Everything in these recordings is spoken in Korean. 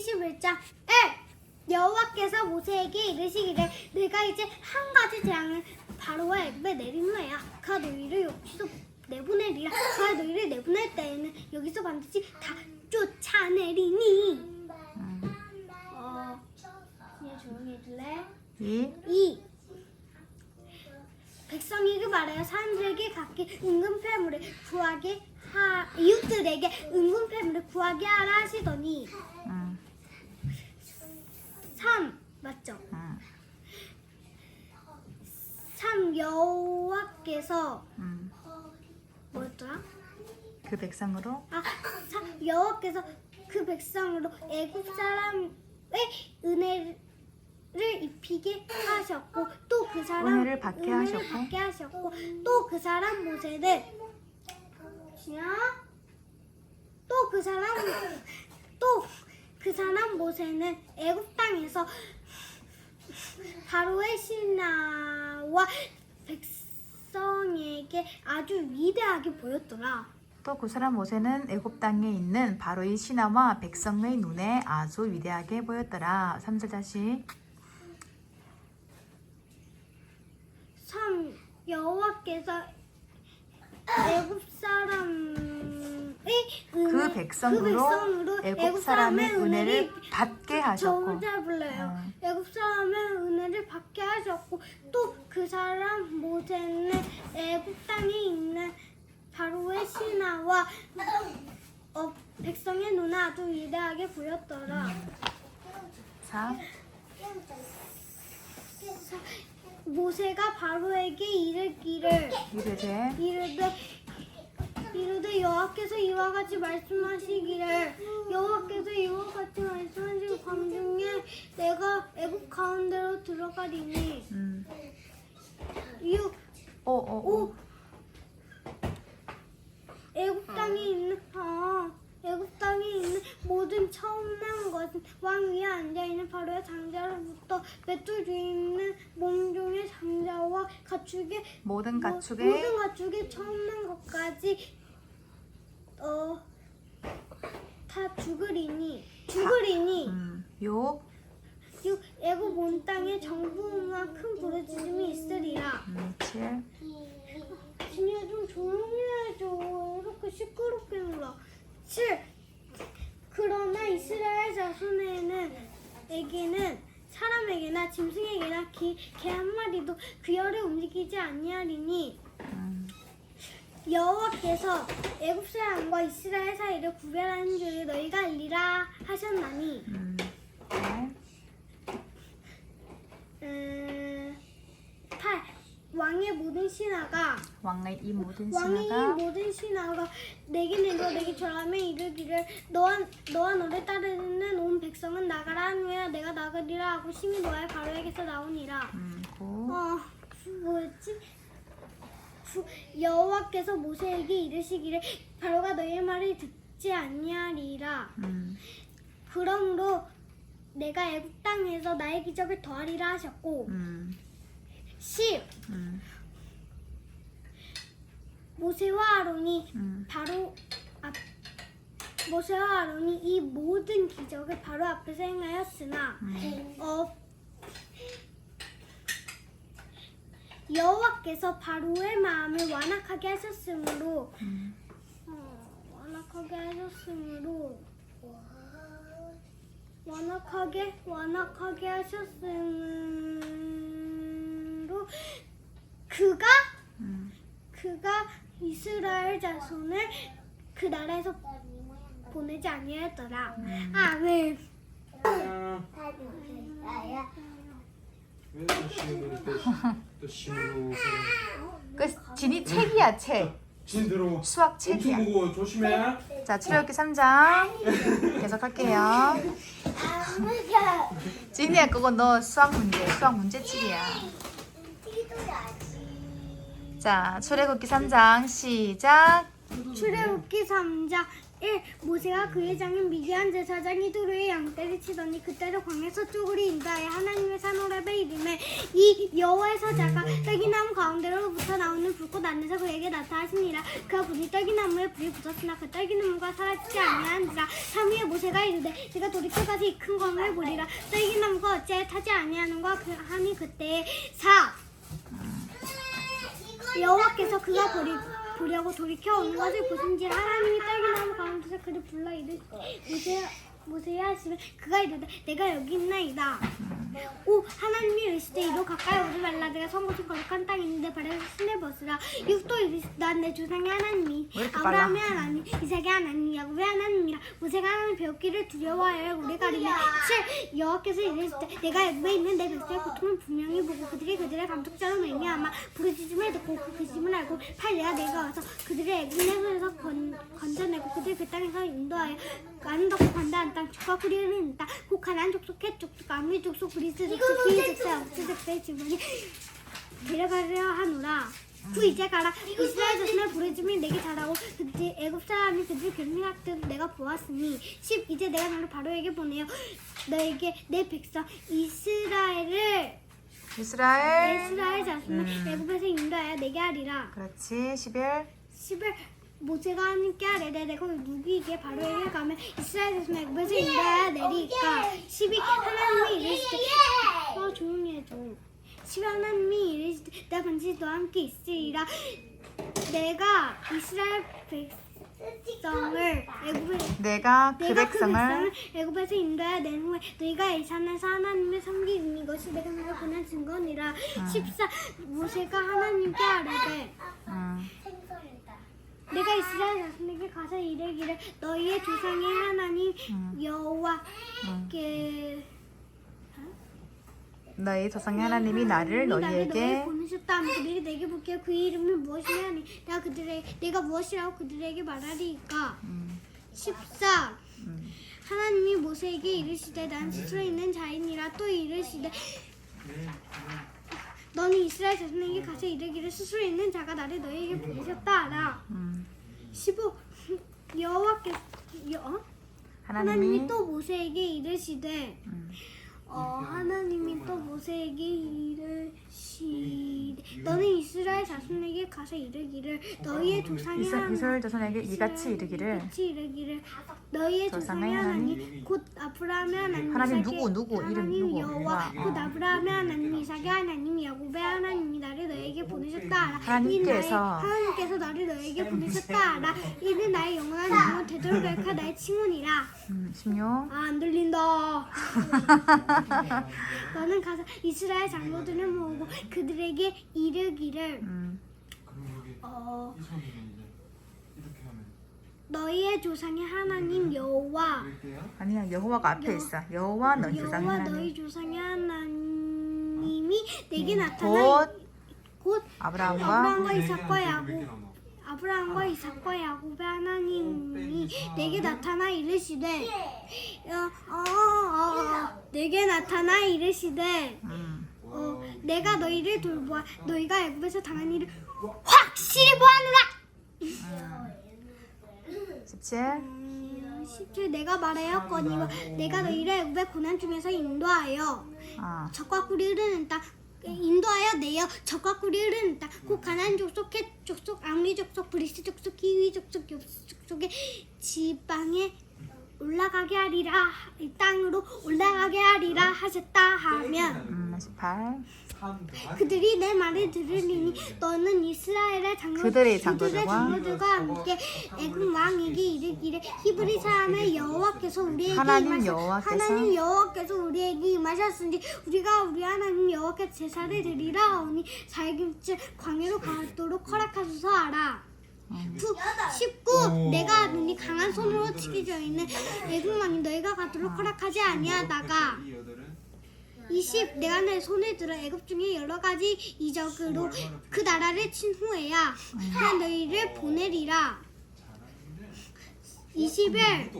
21장 1 여호와께서 모세에게 이르시기를 내가 이제 한 가지 재앙을 바로와 애굽에 내리노야 그가 너희를 여기서 내보내리라 그가 너희를 내보낼 때에는 여기서 반드시 다 쫓아내리니 음. 어 그냥 조용히 해줄래? 이 2. 백성에게 말하여 사람들에게 각기 은근패물을 구하게 하 이웃들에게 은근패물을 구하게 하라 하시더니 음. 3. 맞죠? 음. 3. 여호와께서 음. 뭐였더라? 그 백성으로 아, 3. 여호와께서 그 백성으로 애굽 사람의 은혜를 입히게 하셨고 또 그 사람 은혜를 받게 하셨고. 받게 하셨고 또 그 사람 모세를 또그 사람 또 그 사람 모세는 애굽 땅에서 바로의 신하와 백성에게 아주 위대하게 보였더라. 또 그 사람 모세는 애굽 땅에 있는 바로의 신하와 백성의 눈에 아주 위대하게 보였더라. 3절 다시 3. 여호와께서 애굽 사람의 그 백성으로, 그 백성으로 애굽 사람의 은혜를 받게 하셨고 불러요. 어. 애굽 사람의 은혜를 받게 하셨고 또 그 사람 모세는 애굽 땅에 있는 바로의 신하와 어, 백성의 눈에 아주 위대하게 보였더라. 4 모세가 바로에게 이르기를 이르되 이르되 이르되 여호와께서 이와 같이 말씀하시기를 여호와께서 이와 같이 말씀하시고 광중에 내가 애굽 가운데로 들어가리니 음. 유 오, 오, 오. 오 애굽 땅에 있는 아 애굽 땅에 있는 모든 처음 난 것은 왕 위에 앉아 있는 바로의 장자로부터 맷돌 뒤에 있는 몸종의 장자와 가축의 모든 모- 가축의 모든 가축의 처음 난 것까지 어 다 죽으리니 죽으리니 음, 욕 육 애굽 온 땅에 정부와 큰 부르짖음이 있으리라. 음, 7 진이야 좀 조용히 해줘. 이렇게 시끄럽게 놀아. 7. 그러나 이스라엘 자손에는 에게는 사람에게나 짐승에게나 개 한 마리도 그 열에 움직이지 아니하리니 음, 여호와께서 애굽 사람과 이스라엘 사이를 구별하는 줄을 너희가 알리라 하셨나니 음, 8 음, 8. 왕의 모든 신하가 왕의 이 모든 이 신하가 모든 신하가 내게 내려 내게 절하며 이르기를 너와 너와 너를 따르는 온 백성은 나가라 한 후에 내가 나가리라 하고 심히 노아의 바로에게서 나오니라. 음, 9어 뭐였지? 구- 여호와께서 모세에게 이르시기를 바로가 너희의 말을 듣지 아니하리라. 음, 그러므로 내가 애굽 땅에서 나의 기적을 더하리라 하셨고 음, 10. 음, 모세와 아론이 음, 바로 앞 모세와 아론이 이 모든 기적을 바로 앞에서 행하였으나 음. 어 여호와께서 바로의 마음을 완악하게 하셨으므로 음. 어, 완악하게 하셨으므로 완악하게 완악하게 하셨으므로 그가 음. 그가 이스라엘 자손을 그 나라에서 보내지 아니하였더라. 음. 아멘. 왜또 심으로 또, 또 심으로 그 진이 책이야 책. 진대로. 수학 엄청 책이야. 무거워 조심해. 자 출애굽기 3장. 계속 할게요. 진이야 그거 너 수학 문제 수학 문제집이야. 자 출애굽기 3장 시작. 출애굽기 3장 1. 모세가 그의 장인 미디안 제사장이 두루의 양떼를 치더니 그때도 광에서 쪼그리 인자에 하나님의 산호랩에 이름에 이 여호와의 사자가 딸기나무 가운데로부터 나오는 불꽃 안에서 그에게 나타나시니라 그가 불이 딸기나무에 불이 붙었으나 그 딸기나무가 사라지지 아니하니라 3위에 모세가 이르되 내가 돌이켜 가서 이 큰 광을 보리라 딸기나무가 어찌하여 타지 아니하는가 그- 하니 그때 4 여호와께서 그가 보리, 보려고 돌이켜 오는 것을 보신지 하나님이 딸기나무 가운데서 그를 불러 이르 모세 모세야 하시면 그가 이르되 내가 여기 있나이다. 오 하나님이 이르시되 이로 가까이 오지 말라 내가 선곳이 거룩한 땅이 있는데 발에서 신을 벗으라 육도 이르시되 난내 조상의 하나님이 아브라함의? 하나님 이삭의 하나님 야곱의 하나님이라 모세가 하나님 배웠기를 두려워하여 우리가 7 여호와께서 이르시되 내가 애굽에 있는 내 백성의 고통을 분명히 보고 그들이 그들의 감독자로 말미암아 부르짖음을 듣고 그 부르짖음을 알고 팔려야 내가 와서 그들을 애굽 내 손에서 건, 건져내고 그들 그 땅에서 인도하여 덕고 관다한 땅 주가 그리는 땅 혹한한 족속 헷 족속 아미 족속 그리스 족속 기이 족속 아우스 족속의 지문이 데려가려 하노라 후 이제 가라 이스라엘 자신을 부르짖음이 내게 잘하고 그들 애굽 사람이 그들 괴민학들을 내가 보았으니 10 이제 내가 너를 바로에게 보내어 너에게 내 백성 이스라엘을 이스라엘. 이스라엘 자신을 음. 애굽에서 인도하여 내게 하리라 그렇지. 11. 10을 모세가 하나님께 하래되 내가 누구에게 바로에게 가면 이스라엘 자신을 애굽에서 인도하여 내리까 12 하나님이 이르시되 어 조용히 해줘 10 하나님이 이르시되 내가 반드시 너와 함께 있으리라. 내가 이스라엘 백성을 애굽에 내가 그 내가 그 백성을 애굽에서 인도하여 낸 후에 너희가 이 산에서 하나님을 섬기는 이것이 내가 너를 보낸 증거니라. 14 모세가 하나님께 아뢰되 음, 내가 이스라엘 자손에게 가서 이르기를 너희의 조상의 하나님 음. 여호와께 너희 조상의 하나님이 나를 너희에게 보내셨다. 하면 그들이 내게 묻기에 그 이름이 무엇이냐 하니 내가 그들의 내가 무엇이라고 그들에게 말하리까? 음, 14 음. 하나님이 모세에게 이르시되 난 스스로 있는 자이니라 또 이르시되 너는 이스라엘 자손에게 가서 이르기를 스스로 있는 자가 나를 너희에게 보내셨다. 하라. 음. 15 여호와께 여, 어? 하나님이 하나님이 또 모세에게 이르시되 음, 어, 하나님이 또 모세에게 이르 너는 이스라엘 자손에게 가서 이르기를 너희의 조상의 이스- 하나님 이스라엘 자손에게 이같이 이르기를 이같이 이르기를. 너희의 조상의 조상의 하나님 곧 아브라함의 하나님 하나님 이삭의 누구, 누구, 이름 하나님 누구, 여호와 누가, 곧 어. 아브라함의 하나님 이삭의 하나님 야곱의 하나님이 나를 너에게 보내셨다. 하나님께서. 이 나의- 하나님께서 나를 너에게 보내셨다. 하라 이는 나의 영원한 영혼 되도록 갈카 나의 칭훈이라. 음, 16. 아, 안 들린다. 너는 가서 이스라엘 장로들을 모으고 그들에게 이르기를. 음, 그럼 여기 어, 이 손으로 이제 이렇게 하면 너희의 조상의 하나님 여호와. 이렇게요? 아니야 여호와가 앞에 여- 있어. 여호와 너희 조상의 여호와 너희 하나님. 조상의 하나님이 내게 나타나 곧 곧 아브라함과 아브라함과 네 이삭과 야곱? 아브라함과 이삭과 야곱의 하나님이 내게 나타나 이르시되 어, 어, 어, 어, 내게 나타나 이르시되 음, 어, 내가 너희를 돌보아. 너희가 애굽에서 당한 일을 확실히 보아노라. 17. 음, 17 내가 말하였거니와 내가 너희를 애굽의 고난 중에서 인도하여 아, 적과 꿀이 흐르는 땅 인도하여 내어 적과 꿀이 흐르는 땅곧 가나안 족속 헷 족속 아미 족속 브리스 족속 키위 족속 엽스 족속의 지방에 올라가게 하리라. 이 땅으로 올라가게 하리라 하셨다 하면 음, 18. 그들이 내 말을 들으리니 너는 이스라엘의 장로 그들의 장로들과 장로들과 함께 애굽 왕에게 이르기를 히브리 사람의 여호와께서 우리에게 하나님 임하셨- 여호와께서 하나님 여호와께서 우리에게 임하셨으니 우리가 우리 하나님 여호와께 제사를 드리라 하오니 살김치 광야로 가도록 허락하소서 하라. 음. 19 내가 눈이 강한 손으로 치기져 있는 애굽 왕이 너희가 가도록 허락하지 아니하다가 20 내가 내 손을 들어 애굽 중에 여러 가지 이적으로 그 나라를 친 후에야 나 너희를 보내리라. 21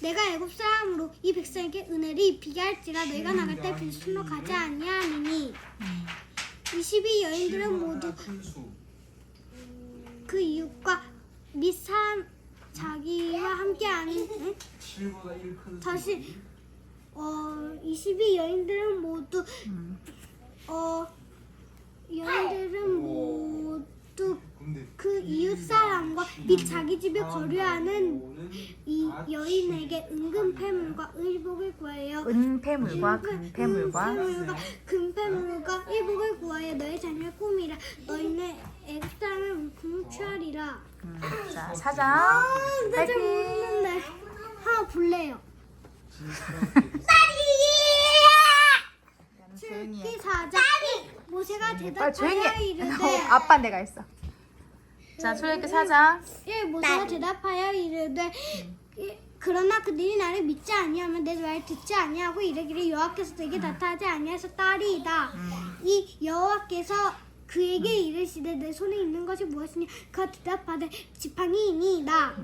내가 애굽 사람으로 이 백성에게 은혜를 입히게 할지라 너희가 나갈 때 빌순으로 가지 아니하니니 22 여인들은 모두 그 이웃과 및 사람 자기와 함께하는 응? 7보다 1 큰. 다시 어 22 여인들은 모두 음. 어 여인들은 모두 근데 그 이웃 사람과 및 자기 집에 거류하는 이 여인에게 은근 패물과 의복을 구하여 은폐물과 금폐물과 은폐물과 금폐물과 의복을 구하여 너희 자녀의 꿈이라. 너희는 애굽 사람을 물품을 취하리라. 음, 자 사장. 나잘 파이팅! 모르는데. 하나 볼래요 조용히 해. 이 사자. 모세가 빨리 조용히 대답하여 해 이르되 어, 아빠 내가 했어. 자 출애굽기 사장 예, 모세가 대답하여 이르되 예, 그러나 그들이 나를 믿지 아니하면 내 말을 듣지 아니하고 이르기를 여호와께서 내게 나타나지 아니하서 딸이다. 이 여호와께서 그에게 이르시되 내 손에 있는 것이 무엇이냐? 그가 대답하되 지팡이이니이다.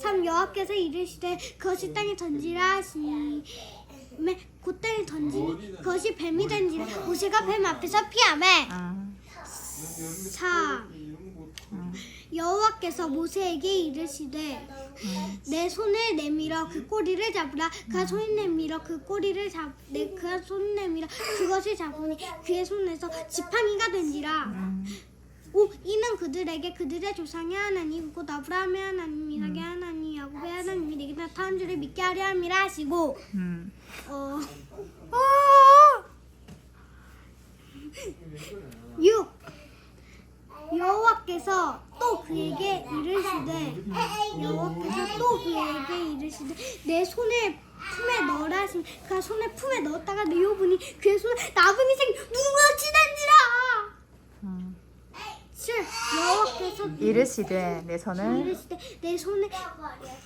참 여호와께서 이르시되 그것이 땅에 던지라 하시니 곧 땅에 던지 그것이 뱀이 던지라. 모세가 뱀 앞에서 피하매. 음, 자 여호와께서 모세에게 이르시되 내 손을 내밀어 그 꼬리를 잡으라. 그가 손을 내밀어 그 꼬리를 잡내 그가 손을 내밀어 그것을 잡으니 그의 손에서 지팡이가 된지라. 음. 오 이는 그들에게 그들의 조상의 하나님 곧 아브라함의 하나님 이삭의 하나 님 야곱의 하나님이 내게 나타난 줄을 믿게 하려 함이라 하시고 음. 어. 어! 6. 여호와께서 또 그에게 이르시되 여호와께서 또 그에게 이르시되 내 손을 품에 넣으라 하시니 그가 손을 품에 넣었다가 내어보니 그의 손에 나무니생 눈같이 된지라 음. 7. 여호와께서 이르시되 내 손을 이르시되 내 손에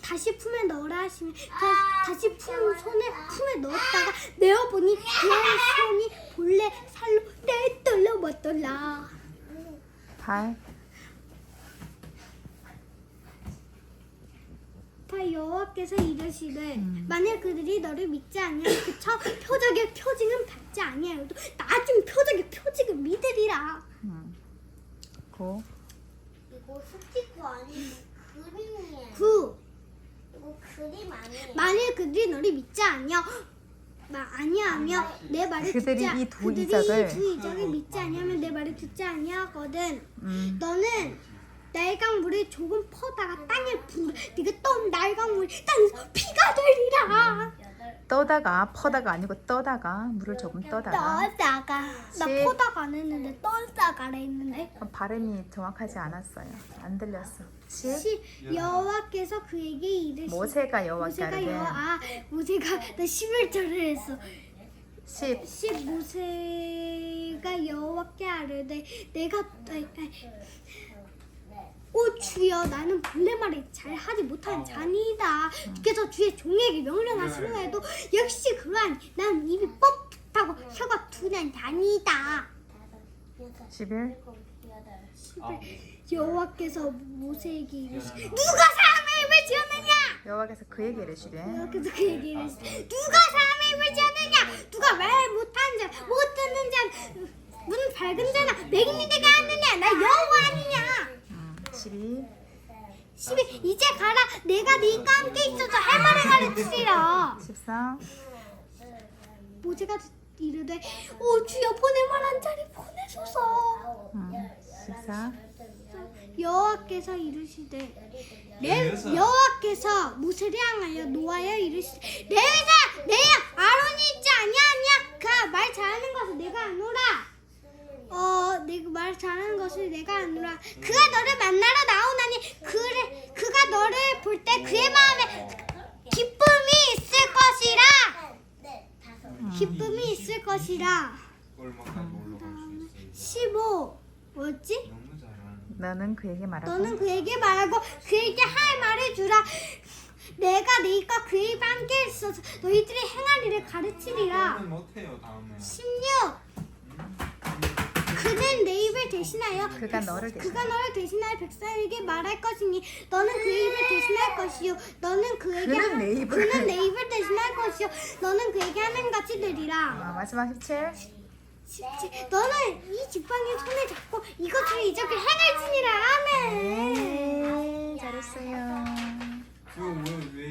다시 품에 넣으라 하시니 다, 다시 품, 손에 품에 넣었다가 내어 보니 그의 손이 본래 살로 못떨라 8다 여호와께서 이르시되 만약 그들이 너를 믿지 아니하면 그처 표적의 표징은 받지 아니하여도 나중 표적의 표징을 믿으리라 음. 9 이거 스티커 아니고 그림이에요. 9. 이거 그림 아니에요. 만약 그들이 너를 믿지 아니하 마 아니하며 내 말을 그들이 듣지 아- 이두 그들이 이적을- 이두 이적을 믿지 아니하면 내 말을 듣지 아니하거든 음. 너는 날강 물을 조금 퍼다가 땅에 부어 네가 떠온 날강 물이 땅에서 피가 되리라 떠다가 퍼다가 아니고 떠다가 물을 조금 떠다가. 떠다가. 나 십. 퍼다가 안 했는데 떠다가라 했는데. 어, 발음이 정확하지 않았어요. 안 들렸어. 10시 여호와께서 그에게 이르시 모세가 여호와께 모세가 여호 아 모세가 나 11절을 했어. 10시 모세가 여호와께 아뢰되 내가 아이, 오 주여 나는 본래 말을 잘 하지 못하는 자니이다. 주께서 주의 종에게 명령하시는 해도 역시 그러하니 난 입이 뻣뻣하고 혀가 둔한 자니이다. 11 여호와께서 모세에게 이르시되 누가 사람의 입을 지었느냐? 여호와께서 그에게 이르시되 여호와께서 그에게 이르시되 누가 사람의 입을 지었느냐? 누가 말 못하는 자, 못 듣는 자, 눈 밝은 자나 되게 하느냐 나 여호와 아니냐 음, 12 12 이제 가라. 내가 네가 함께 있어서 할 말을 가르치리라. 14 모세가 이르되 오 주여 보낼 만한 자리 보내소서. 음, 14 여호와께서 이르시되 내 여호와께서 모세를 향하여 노하여 이르시되 내가 내야 아론이 있지 아니하냐? 그가 말 잘하는 것을 내가 아노라 어 내가 말 잘하는 것을 내가 아노라 그가 너를 만나러 나오나니 그래 그가 너를 볼 때 그의 마음에 기쁨이 있을 것이라. 기쁨이 있을 것이라 얼마까지 올라갈 수 있어요? 15 뭐였지? 너는 그에게 말하고 너는 그에게 말하고 그에게 할 말을 주라. 내가 네가 그의 함께 있어서 너희들이 행할 일을 가르치리라. 저는 못해요 다음에. 16. 그는 내 입을 대신하여 그가 너를 그가 대신하여 너를 대신하여 백성에게 말할 것이니 너는 그의 입을 대신할 것이요 너는 그에게 그는 하- 내 입을- 그는 내 입을 대신할 것이요 너는 그에게 하는 같이 되리라. 아, 마지막 17 17. 너는 이 지팡이 손에 잡고 이것으로 이적을 행할지니라. 아멘. 네 잘했어요 이거 왜, 왜